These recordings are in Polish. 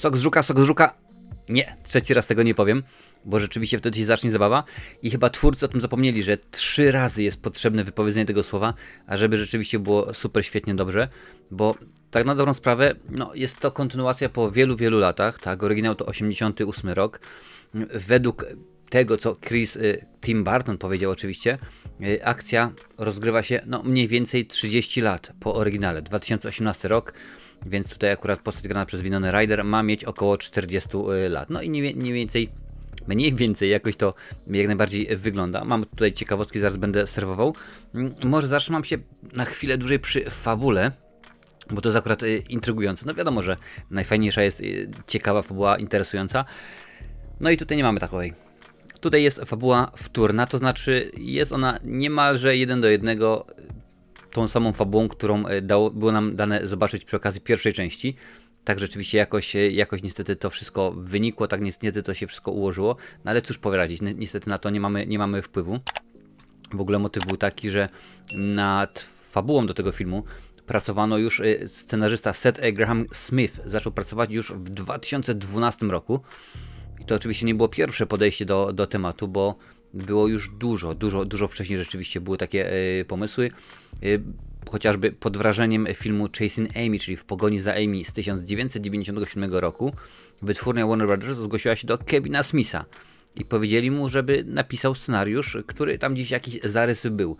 Sok z żuka, sok z żuka. Nie, trzeci raz tego nie powiem, bo rzeczywiście wtedy się zacznie zabawa. I chyba twórcy o tym zapomnieli, że trzy razy jest potrzebne wypowiedzenie tego słowa, a żeby rzeczywiście było super świetnie dobrze, bo tak na dobrą sprawę, no jest to kontynuacja po wielu, wielu latach, tak, oryginał to 88 rok, według tego, co Chris y, Tim Burton powiedział oczywiście, y, akcja rozgrywa się no, mniej więcej 30 lat po oryginale, 2018 rok, więc tutaj akurat postać grana przez Winona Ryder ma mieć około 40 y, lat. No i nie, nie więcej, mniej więcej jakoś to jak najbardziej wygląda. Mam tutaj ciekawostki, zaraz będę serwował. Mm, Może zatrzymam się na chwilę dłużej przy fabule, bo to jest akurat y, intrygujące. No wiadomo, że najfajniejsza jest y, ciekawa fabuła, interesująca. No i tutaj nie mamy takowej. Tutaj jest fabuła wtórna, to znaczy jest ona niemalże jeden do jednego tą samą fabułą, którą e, dało, było nam dane zobaczyć przy okazji pierwszej części. Tak rzeczywiście jakoś, e, jakoś niestety to wszystko wynikło, tak niestety to się wszystko ułożyło, no ale cóż poradzić, ni- niestety na to nie mamy, nie mamy wpływu. W ogóle motyw był taki, że nad fabułą do tego filmu pracowano już y, scenarzysta Seth Graham Smith. Zaczął pracować już w 2012 roku. I to oczywiście nie było pierwsze podejście do, do tematu, bo było już dużo, dużo, dużo wcześniej rzeczywiście były takie y, pomysły. Y, chociażby pod wrażeniem filmu Chasing Amy, czyli W pogoni za Amy z 1997 roku, wytwórnia Warner Brothers zgłosiła się do Kevina Smitha i powiedzieli mu, żeby napisał scenariusz, który tam gdzieś jakiś zarys był.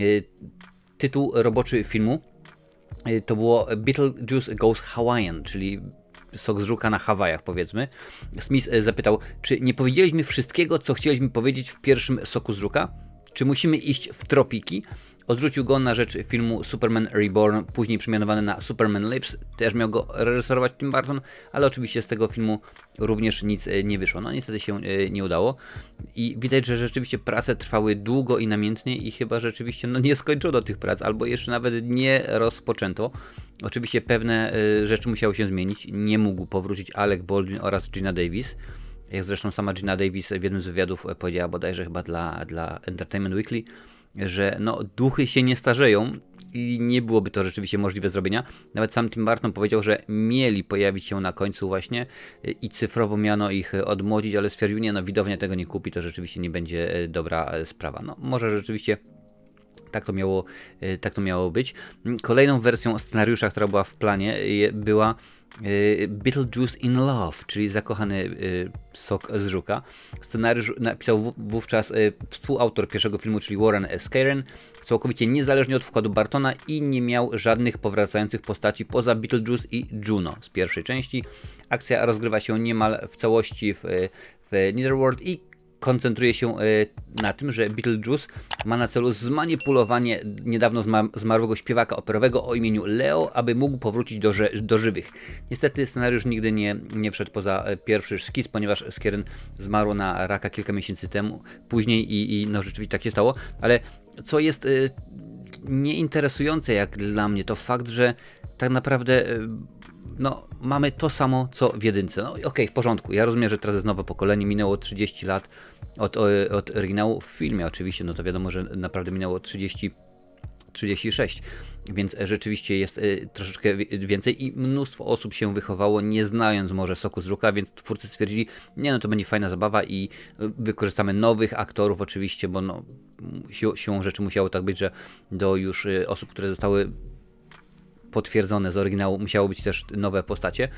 Y, Tytuł roboczy filmu to było Beetlejuice Goes Hawaiian, czyli sok z żuka na Hawajach powiedzmy. Smith y, zapytał, czy nie powiedzieliśmy wszystkiego, co chcieliśmy powiedzieć w pierwszym soku z żuka? Czy musimy iść w tropiki? Odrzucił go na rzecz filmu Superman Reborn, później przemianowany na Superman Lives. Też miał go reżyserować Tim Burton, ale oczywiście z tego filmu również nic e, nie wyszło. No niestety się e, nie udało. I widać, że rzeczywiście prace trwały długo i namiętnie i chyba rzeczywiście no, nie skończono tych prac, albo jeszcze nawet nie rozpoczęto. Oczywiście pewne e, rzeczy musiały się zmienić. Nie mógł powrócić Alec Baldwin oraz Gina Davis. Jak zresztą sama Gina Davis w jednym z wywiadów powiedziała bodajże chyba dla, dla Entertainment Weekly, że no, duchy się nie starzeją i nie byłoby to rzeczywiście możliwe zrobienia. Nawet sam Tim Burton powiedział, że mieli pojawić się na końcu właśnie y, i cyfrowo miano ich y, odmłodzić, ale stwierdził, nie no, widownia tego nie kupi, to rzeczywiście nie będzie y, dobra sprawa. No, może rzeczywiście tak to miało, tak to miało być. Kolejną wersją scenariusza, która była w planie, była Beetlejuice in Love, czyli zakochany y, sok z żuka. Scenariusz napisał wówczas y, współautor pierwszego filmu, czyli Warren S. Caron, całkowicie niezależnie od wkładu Bartona i nie miał żadnych powracających postaci poza Beetlejuice i Juno z pierwszej części. Akcja rozgrywa się niemal w całości w, y, w Netherworld i koncentruje się e, na tym, że Beetlejuice ma na celu zmanipulowanie niedawno zma- zmarłego śpiewaka operowego o imieniu Leo, aby mógł powrócić do, do żywych. Niestety scenariusz nigdy nie, nie wszedł poza e, pierwszy szkic, ponieważ Skieren zmarł na raka kilka miesięcy temu, później i, i no rzeczywiście tak się stało, ale co jest e, nieinteresujące jak dla mnie, to fakt, że tak naprawdę no, mamy to samo co w jedynce. No okej, w porządku. Ja rozumiem, że teraz jest nowe pokolenie, minęło 30 lat od, o- od oryginału w filmie oczywiście, no to wiadomo, że naprawdę minęło 30 36, więc e, rzeczywiście jest e, troszeczkę wi- więcej i mnóstwo osób się wychowało nie znając może soku z żuka, więc twórcy stwierdzili, nie no to będzie fajna zabawa i e, wykorzystamy nowych aktorów oczywiście, bo no siłą, siłą rzeczy musiało tak być, że do już e, osób, które zostały potwierdzone z oryginału, musiało być też nowe postacie.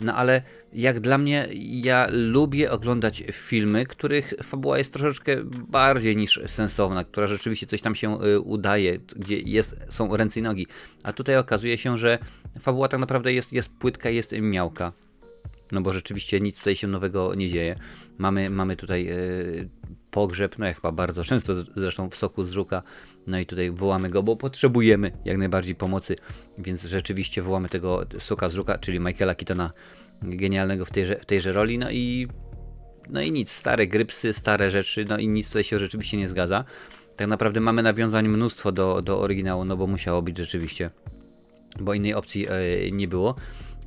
No ale jak dla mnie, ja lubię oglądać filmy, których fabuła jest troszeczkę bardziej niż sensowna, która rzeczywiście coś tam się y, udaje, gdzie jest, są ręce i nogi. A tutaj okazuje się, że fabuła tak naprawdę jest, jest płytka, jest miałka. No bo rzeczywiście nic tutaj się nowego nie dzieje. Mamy, mamy tutaj e, pogrzeb, no jak chyba bardzo często zresztą w soku z żuka. No i tutaj wołamy go, bo potrzebujemy jak najbardziej pomocy, więc rzeczywiście wołamy tego soka z żuka, czyli Michaela Keatona, genialnego w tejże, w tejże roli. No i, no i nic, stare grypsy, stare rzeczy, no i nic tutaj się rzeczywiście nie zgadza. Tak naprawdę mamy nawiązań mnóstwo do, do oryginału, no bo musiało być rzeczywiście bo innej opcji e, nie było.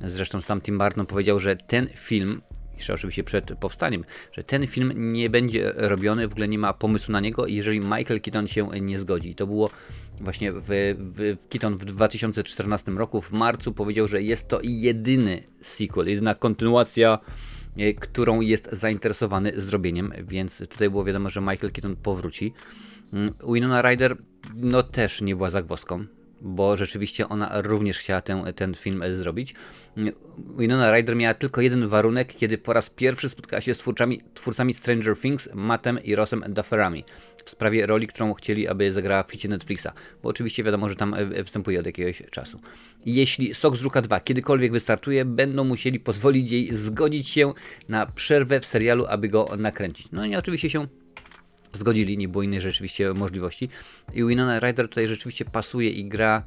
Zresztą sam Tim Burton powiedział, że ten film jeszcze oczywiście przed powstaniem, że ten film nie będzie robiony, w ogóle nie ma pomysłu na niego, jeżeli Michael Keaton się nie zgodzi. To było właśnie w, w Keaton w 2014 roku, w marcu powiedział, że jest to jedyny sequel, jedyna kontynuacja e, którą jest zainteresowany zrobieniem, więc tutaj było wiadomo, że Michael Keaton powróci. Mm, Winona Ryder no też nie była zagwozdką, bo rzeczywiście ona również chciała ten, ten film zrobić. Winona Ryder miała tylko jeden warunek, kiedy po raz pierwszy spotkała się z twórcami, twórcami Stranger Things, Mattem i Rossem Dufferami w sprawie roli, którą chcieli, aby zagrała w ficie Netflixa, bo oczywiście wiadomo, że tam e, występuje od jakiegoś czasu. Jeśli Sok z Żuka 2 kiedykolwiek wystartuje, będą musieli pozwolić jej zgodzić się na przerwę w serialu, aby go nakręcić. No i oczywiście się zgodzili, nie było innej rzeczywiście możliwości. I Winona Ryder tutaj rzeczywiście pasuje i gra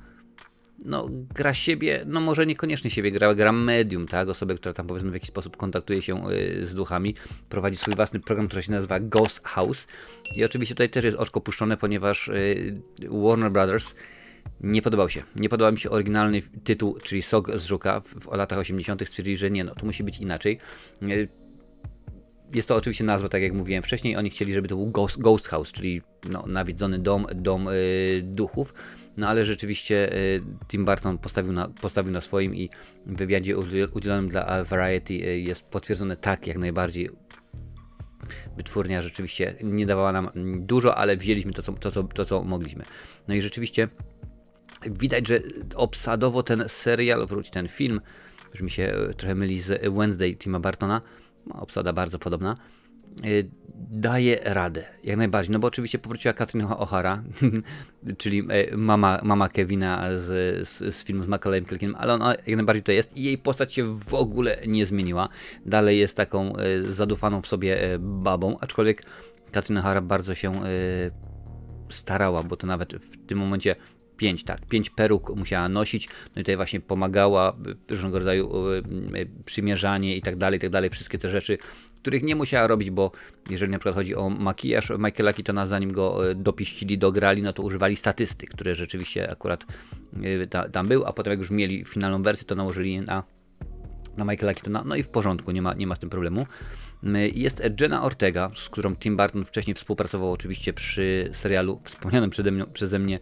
no, gra siebie, no może niekoniecznie siebie, gra, gra medium, tak, osobę, która tam powiedzmy w jakiś sposób kontaktuje się y, z duchami, prowadzi swój własny program, który się nazywa Ghost House i oczywiście tutaj też jest oczko puszczone, ponieważ y, Warner Brothers nie podobał się. Nie podobał mi się oryginalny tytuł, czyli Sok z Żuka w, latach 80. stwierdzili, że nie, no to musi być inaczej. Y, jest to oczywiście nazwa, tak jak mówiłem wcześniej. Oni chcieli, żeby to był Ghost, ghost House, czyli no, nawiedzony dom, dom yy, duchów. No ale rzeczywiście yy, Tim Burton postawił na, postawił na swoim i w wywiadzie udzielonym dla Variety yy, jest potwierdzone tak, jak najbardziej. Wytwórnia rzeczywiście nie dawała nam dużo, ale wzięliśmy to, co, to, co, to, co mogliśmy. No i rzeczywiście widać, że obsadowo ten serial, wróć ten film, już mi się trochę myli z Wednesday Tima Bartona, obsada bardzo podobna, y, daje radę, jak najbardziej. No bo oczywiście powróciła Katrin O'Hara, czyli e, mama, mama Kevina z, z, z filmu z Macaulayem Culkinem, ale ona jak najbardziej to jest i jej postać się w ogóle nie zmieniła. Dalej jest taką e, zadufaną w sobie e, babą, aczkolwiek Katrin O'Hara bardzo się starała, bo to nawet w tym momencie pięć, tak, pięć peruk musiała nosić, no i tutaj właśnie pomagała, różnego rodzaju e, przymierzanie i tak dalej, i tak dalej, wszystkie te rzeczy, których nie musiała robić, bo jeżeli na przykład chodzi o makijaż Michaela Keatona, zanim go dopiścili, dograli, no to używali statystyk, które rzeczywiście akurat tam był, a potem jak już mieli finalną wersję, to nałożyli na na Michaela Keatona, no i w porządku, nie ma, nie ma z tym problemu. Jest Jenna Ortega, z którą Tim Burton wcześniej współpracował oczywiście przy serialu wspomnianym przeze mnie, przeze mnie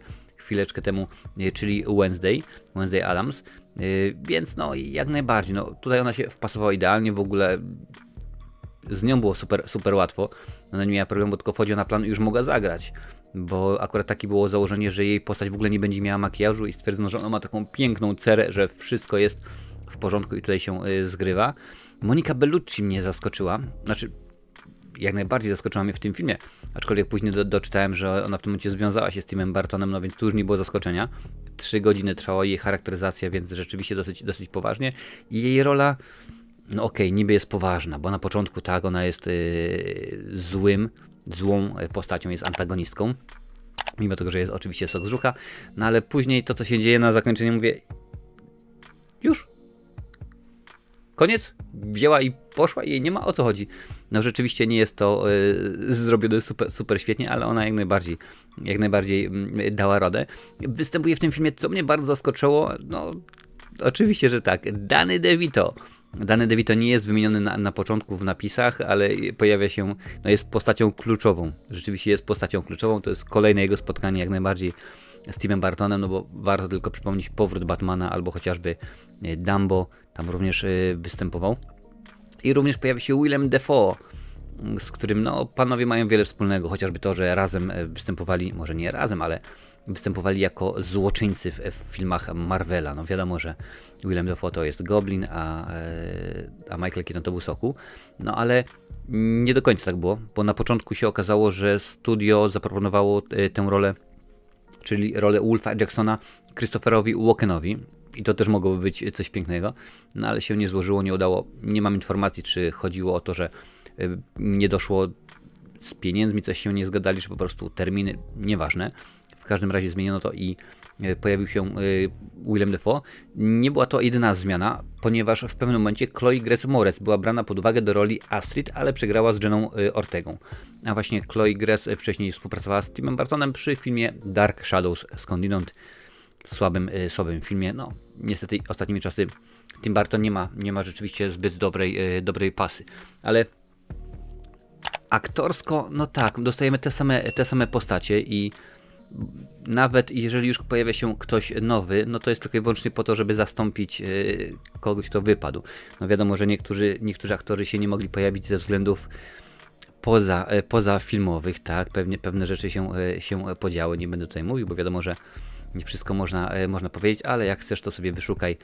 chwileczkę temu, e, czyli Wednesday, Wednesday Adams. E, więc no jak najbardziej, no tutaj ona się wpasowała idealnie, w ogóle z nią było super, super łatwo. Ona nie miała problemu, tylko wchodziła na plan i już mogła zagrać. Bo akurat takie było założenie, że jej postać w ogóle nie będzie miała makijażu i stwierdzono, że ona ma taką piękną cerę, że wszystko jest w porządku i tutaj się y, zgrywa. Monika Bellucci mnie zaskoczyła. Znaczy, jak najbardziej zaskoczyła mnie w tym filmie, aczkolwiek później do, doczytałem, że ona w tym momencie związała się z Timem Bartonem, no więc tu już nie było zaskoczenia. Trzy godziny trwała jej charakteryzacja, więc rzeczywiście dosyć, dosyć poważnie. I jej rola, no okej, okay, niby jest poważna, bo na początku tak, ona jest yy, złym, złą postacią, jest antagonistką, mimo tego, że jest oczywiście sok z żucha, no ale później to, co się dzieje na zakończenie, mówię, już, koniec, wzięła i poszła i jej nie ma o co chodzi. No rzeczywiście nie jest to y, zrobione super, super świetnie, ale ona jak najbardziej, jak najbardziej y, dała radę. Występuje w tym filmie, co mnie bardzo zaskoczyło, no oczywiście, że tak, Danny DeVito. Danny DeVito nie jest wymieniony na, na początku w napisach, ale pojawia się, no jest postacią kluczową. Rzeczywiście jest postacią kluczową, to jest kolejne jego spotkanie jak najbardziej z Timem Bartonem, no bo warto tylko przypomnieć powrót Batmana albo chociażby e, Dumbo, tam również e, występował. I również pojawi się Willem Defoe, z którym no, panowie mają wiele wspólnego, chociażby to, że razem e, występowali, może nie razem, ale występowali jako złoczyńcy w, w filmach Marvela. No wiadomo, że Willem Dafoe to jest Goblin, a, a Michael Keaton to był Soku. No ale nie do końca tak było, bo na początku się okazało, że studio zaproponowało tę rolę czyli rolę Wolfa Jacksona Christopherowi Walkenowi. I to też mogłoby być coś pięknego, no ale się nie złożyło, nie udało. Nie mam informacji, czy chodziło o to, że y, nie doszło z pieniędzmi, coś się nie zgadali, czy po prostu terminy, nieważne. W każdym razie zmieniono to i pojawił się e, Willem Dafoe. Nie była to jedyna zmiana, ponieważ w pewnym momencie Chloe Grace Moretz była brana pod uwagę do roli Astrid, ale przegrała z Jeną e, Ortegą. A właśnie Chloe Grace wcześniej współpracowała z Timem Bartonem przy filmie Dark Shadows skądinąd słabym, słabym filmie. No, niestety ostatnimi czasy Tim Burton nie ma, nie ma rzeczywiście zbyt dobrej, e, dobrej pasy. Ale aktorsko, no tak, dostajemy te same, te same postacie i nawet jeżeli już pojawia się ktoś nowy, no to jest tylko i wyłącznie po to, żeby zastąpić yy, kogoś, kto wypadł. No wiadomo, że niektórzy, niektórzy aktorzy się nie mogli pojawić ze względów poza, e, poza filmowych, tak, pewnie pewne rzeczy się, e, się podziały, nie będę tutaj mówił, bo wiadomo, że nie wszystko można, można powiedzieć, ale jak chcesz, to sobie wyszukaj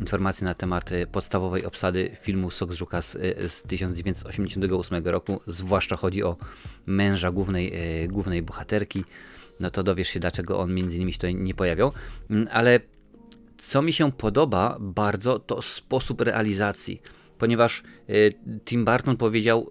informacje na temat podstawowej obsady filmu Sok z Żuka z, z 1988 roku, zwłaszcza chodzi o męża głównej, głównej bohaterki, no to dowiesz się, dlaczego on między innymi się tutaj nie pojawiał. Mm, ale co mi się podoba bardzo, to sposób realizacji, ponieważ y, Tim Burton powiedział,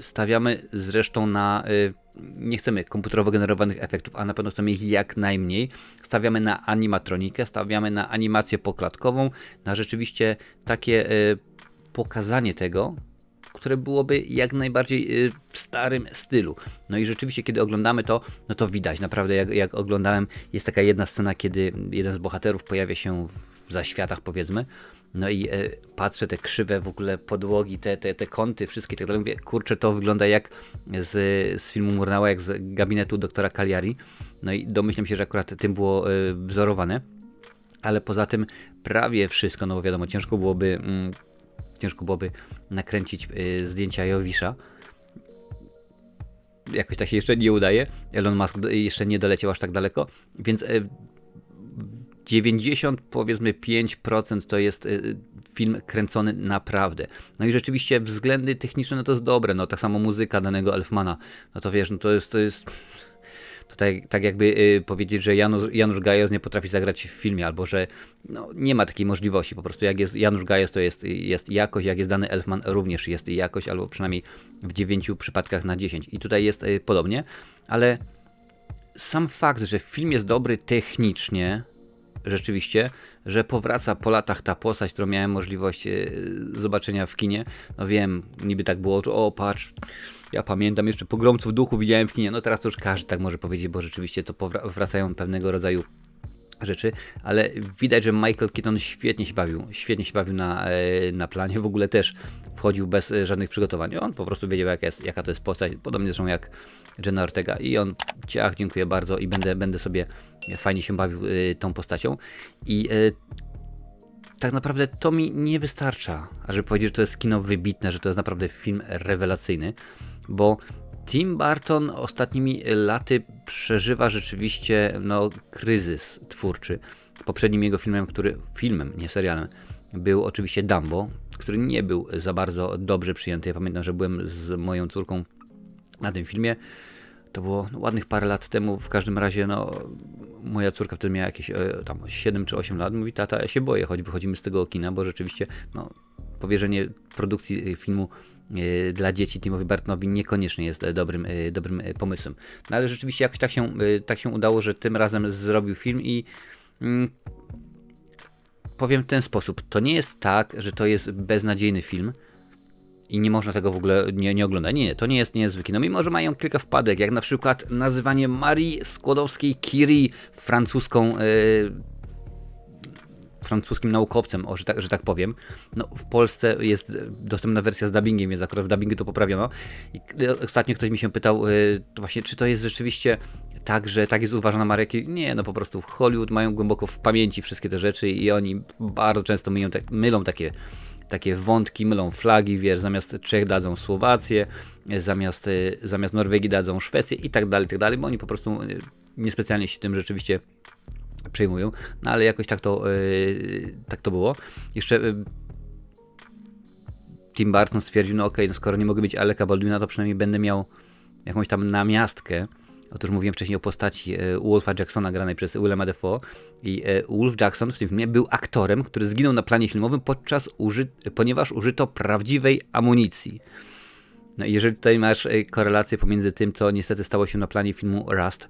stawiamy zresztą na, y, nie chcemy komputerowo generowanych efektów, a na pewno chcemy ich jak najmniej. Stawiamy na animatronikę, stawiamy na animację poklatkową, na rzeczywiście takie y, pokazanie tego, które byłoby jak najbardziej y, w starym stylu. No i rzeczywiście, kiedy oglądamy to, no to widać, naprawdę jak, jak oglądałem, jest taka jedna scena, kiedy jeden z bohaterów pojawia się w zaświatach, powiedzmy, no i e, patrzę te krzywe w ogóle podłogi, te, te, te kąty, wszystkie tak dalej. Mówię, kurczę, to wygląda jak z, z filmu Murnała, jak z gabinetu doktora Cagliari. No i domyślam się, że akurat tym było e, wzorowane. Ale poza tym prawie wszystko, no bo wiadomo, ciężko byłoby mm, ciężko byłoby nakręcić y, zdjęcia Jowisza. Jakoś tak się jeszcze nie udaje. Elon Musk jeszcze nie doleciał aż tak daleko, więc 90 y, powiedzmy 5% to jest y, film kręcony naprawdę. No i rzeczywiście względy techniczne no to jest dobre, no tak samo muzyka danego Elfmana, no to wiesz, no to jest, to jest to tak, tak jakby y, powiedzieć, że Janusz, Janusz Gajos nie potrafi zagrać w filmie, albo że no, nie ma takiej możliwości. Po prostu jak jest Janusz Gajos, to jest, jest jakość, jak jest dany Elfman, również jest jakość, albo przynajmniej w 9 przypadkach na 10. I tutaj jest y, podobnie, ale sam fakt, że film jest dobry technicznie, rzeczywiście, że powraca po latach ta postać, którą miałem możliwość e, zobaczenia w kinie. No wiem, niby tak było, że o patrz, ja pamiętam jeszcze pogromców duchu widziałem w kinie, no teraz to już każdy tak może powiedzieć, bo rzeczywiście to powracają pewnego rodzaju rzeczy, ale widać, że Michael Keaton świetnie się bawił, świetnie się bawił na, e, na planie, w ogóle też wchodził bez e, żadnych przygotowań, on po prostu wiedział jaka, jest, jaka to jest postać, podobnie zresztą jak Jenna Ortega. I on, ciach, dziękuję bardzo i będę, będę sobie fajnie się bawił y, tą postacią i y, tak naprawdę to mi nie wystarcza, żeby powiedzieć, że to jest kino wybitne, że to jest naprawdę film rewelacyjny, bo Tim Burton ostatnimi laty przeżywa rzeczywiście no, kryzys twórczy. Poprzednim jego filmem, który filmem, nie serialem, był oczywiście Dumbo, który nie był za bardzo dobrze przyjęty. Ja pamiętam, że byłem z moją córką na tym filmie. To było ładnych parę lat temu, w każdym razie no, moja córka wtedy miała jakieś e, tam 7 czy 8 lat, mówi tata, ja się boję, choć wychodzimy z tego kina, bo rzeczywiście no, powierzenie produkcji e, filmu e, dla dzieci Timowi Bartonowi niekoniecznie jest dobrym, dobrym pomysłem. No ale rzeczywiście jakoś tak się, tak się udało, że tym razem zrobił film i mm, powiem w ten sposób, to nie jest tak, że to jest beznadziejny film, i nie można tego w ogóle nie, nie oglądać. Nie, nie, to nie jest niezwykle. No mimo, że mają kilka wpadek, jak na przykład nazywanie Marii Skłodowskiej-Curie francuską yy, francuskim naukowcem, o, że, tak, że tak powiem. No, w Polsce jest dostępna wersja z dubbingiem, więc akurat w dubbingu to poprawiono. I ostatnio ktoś mi się pytał yy, właśnie, czy to jest rzeczywiście tak, że tak jest uważana Curie. Nie, no po prostu w Hollywood mają głęboko w pamięci wszystkie te rzeczy i oni bardzo często mylą, tak, mylą takie takie wątki, mylą flagi, wiesz, zamiast Czech dadzą Słowację, zamiast, y, zamiast Norwegii dadzą Szwecję i tak dalej, i tak dalej, bo oni po prostu y, niespecjalnie się tym rzeczywiście przejmują, no ale jakoś tak to, yy, tak to było. Jeszcze yy, Tim Burton stwierdził, no okej, okay, no skoro nie mogę mieć Aleka Baldwina, to przynajmniej będę miał jakąś tam namiastkę, Otóż mówiłem wcześniej o postaci e, Wolfa Jacksona granej przez Willema Dafoe i e, Wolf Jackson w tym filmie był aktorem, który zginął na planie filmowym podczas uży ponieważ użyto prawdziwej amunicji. No i jeżeli tutaj masz e, korelację pomiędzy tym, co niestety stało się na planie filmu Rust,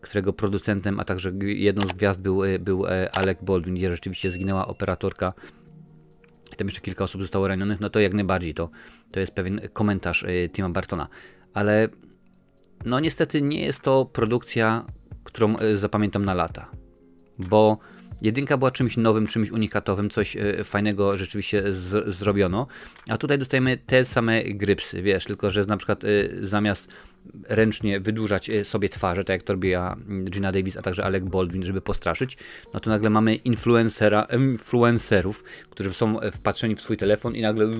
którego producentem, a także jedną z gwiazd był, był Alec Baldwin, gdzie rzeczywiście zginęła operatorka, tam jeszcze kilka osób zostało ranionych, no to jak najbardziej to, to jest pewien komentarz Tima Bartona. Ale no niestety nie jest to produkcja, którą e, zapamiętam na lata, bo Jedynka była czymś nowym, czymś unikatowym, coś e, fajnego rzeczywiście z, zrobiono, a tutaj dostajemy te same grypsy, wiesz, tylko że na przykład e, zamiast ręcznie wydłużać e, sobie twarze, tak jak to robiła Gina Davis, a także Alec Baldwin, żeby postraszyć, no to nagle mamy influencera, influencerów, którzy są wpatrzeni w swój telefon i nagle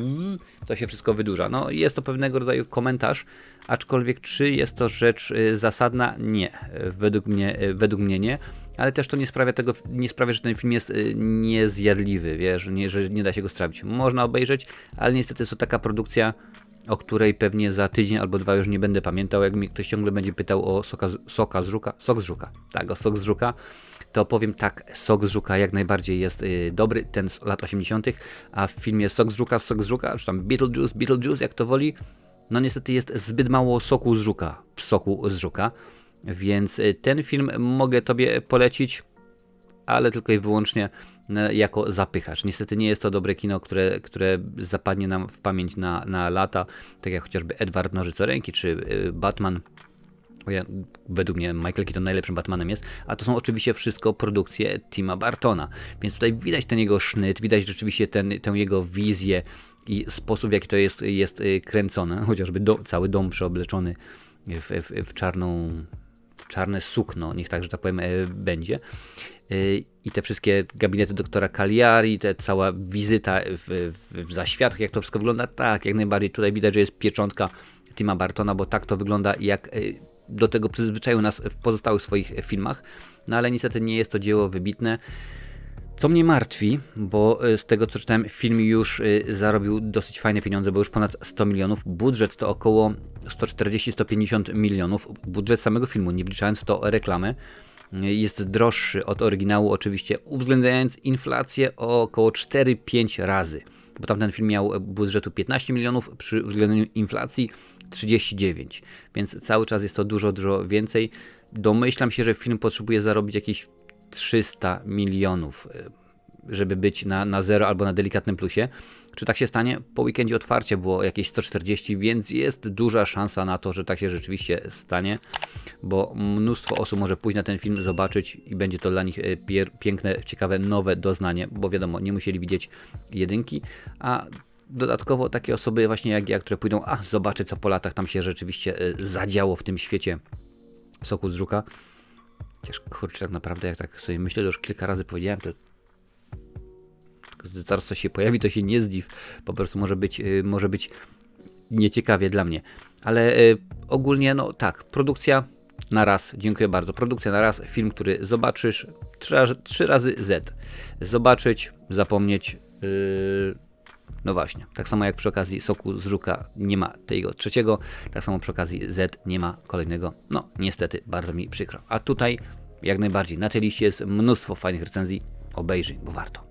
to się wszystko wydłuża. No jest to pewnego rodzaju komentarz, aczkolwiek czy jest to rzecz zasadna? Nie. Według mnie, według mnie nie ale też to nie sprawia tego, nie sprawia, że ten film jest niezjadliwy, wiesz, nie, że nie da się go strawić. Można obejrzeć, ale niestety jest to taka produkcja, o której pewnie za tydzień albo dwa już nie będę pamiętał, jak mi ktoś ciągle będzie pytał o soka, soka z żuka, sok z żuka, tak, o sok z żuka, to powiem tak, sok z żuka jak najbardziej jest y, dobry, ten z lat 80., a w filmie sok z żuka, sok z żuka, czy tam Beetlejuice, Beetlejuice, jak to woli, no niestety jest zbyt mało soku z żuka w soku z żuka. Więc y, ten film mogę Tobie polecić, ale tylko i wyłącznie jako zapychacz. Niestety nie jest to dobre kino, które, które zapadnie nam w pamięć na, na lata, tak jak chociażby Edward Nożycoręki czy y, Batman. Ja, według mnie Michael Keaton najlepszym Batmanem jest, a to są oczywiście wszystko produkcje Tima Bartona. Więc tutaj widać ten jego sznyt, widać rzeczywiście ten, tę jego wizję i sposób, w jaki to jest, jest kręcone, chociażby do, cały dom przeobleczony w, w, w czarną czarne sukno, niech tak, że tak powiem, e, będzie. E, I te wszystkie gabinety doktora Cagliari, te cała wizyta w, w, w zaświatach, jak to wszystko wygląda, tak, jak najbardziej tutaj widać, że jest pieczątka Tima Bartona, bo tak to wygląda, jak e, do tego przyzwyczaił nas w pozostałych swoich filmach, no ale niestety nie jest to dzieło wybitne. Co mnie martwi, bo z tego co czytałem, film już zarobił dosyć fajne pieniądze, bo już ponad 100 milionów. Budżet to około 140-150 milionów. Budżet samego filmu, nie wliczając w to reklamy, jest droższy od oryginału, oczywiście uwzględniając inflację o około 4-5 razy. Bo tamten film miał budżetu 15 milionów, przy uwzględnieniu inflacji 39, więc cały czas jest to dużo, dużo więcej. Domyślam się, że film potrzebuje zarobić jakieś 300 milionów żeby być na, na zero albo na delikatnym plusie. Czy tak się stanie? Po weekendzie otwarcie było jakieś 140, więc jest duża szansa na to, że tak się rzeczywiście stanie, bo mnóstwo osób może pójść na ten film, zobaczyć i będzie to dla nich e, piękne, ciekawe, nowe doznanie, bo wiadomo, nie musieli widzieć jedynki, a dodatkowo takie osoby właśnie jak ja, które pójdą, a zobaczę co po latach tam się rzeczywiście e, zadziało w tym świecie soku z żuka. Chociaż kurczę, tak naprawdę jak tak sobie myślę, to już kilka razy powiedziałem, to zaraz coś się pojawi, to się nie zdziw. Po prostu może być, y, może być nieciekawie dla mnie. Ale y, ogólnie, no tak, produkcja na raz, dziękuję bardzo. Produkcja na raz, film, który zobaczysz trzy, trzy razy Z. Zobaczyć, zapomnieć. Yy, no właśnie, tak samo jak przy okazji soku z żuka nie ma tego trzeciego, tak samo przy okazji Z nie ma kolejnego. No, niestety, bardzo mi przykro. A tutaj, jak najbardziej, na tej liście jest mnóstwo fajnych recenzji. Obejrzyj, bo warto.